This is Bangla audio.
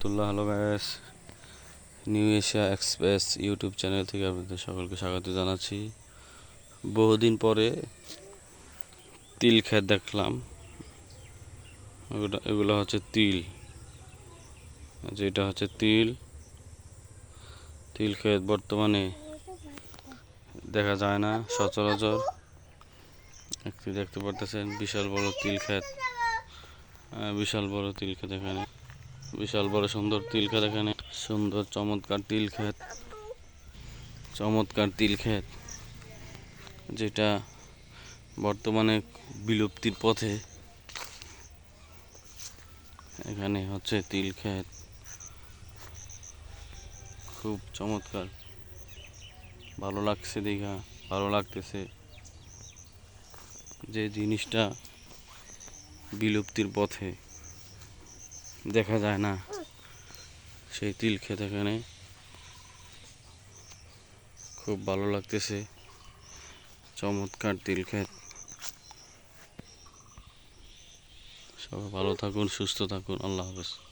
Rahmatullah hello gas new Asia express YouTube channel থেকে আপনাদের সকলকে স্বাগত জানাচ্ছি। বহুদিন পরে তিল ক্ষেত দেখলাম। এগুলো হচ্ছে তিল। যেটা হচ্ছে তিল। তিল ক্ষেত বর্তমানে দেখা যায় না সচরাচর। একটি দেখতে পারতেছেন বিশাল বড় তিল আহ, বিশাল বড় তিল ক্ষেত এখানে। বিশাল বড় সুন্দর তিল ক্ষেত এখানে। সুন্দর চমৎকার তিল ক্ষেত চমৎকার তিল ক্ষেত যেটা বর্তমানে বিলুপ্তির পথে। এখানে হচ্ছে তিল ক্ষেত খুব চমৎকার। ভালো লাগছে দীঘা, ভালো লাগতেছে। যে জিনিসটা বিলুপ্তির পথে। দেখা যায় না। সেই তিল ক্ষেত এখানে খুব ভালো লাগতেছে। চমৎকার তিল খেত। সবাই ভালো থাকুন, সুস্থ থাকুন। আল্লাহ হাফেজ।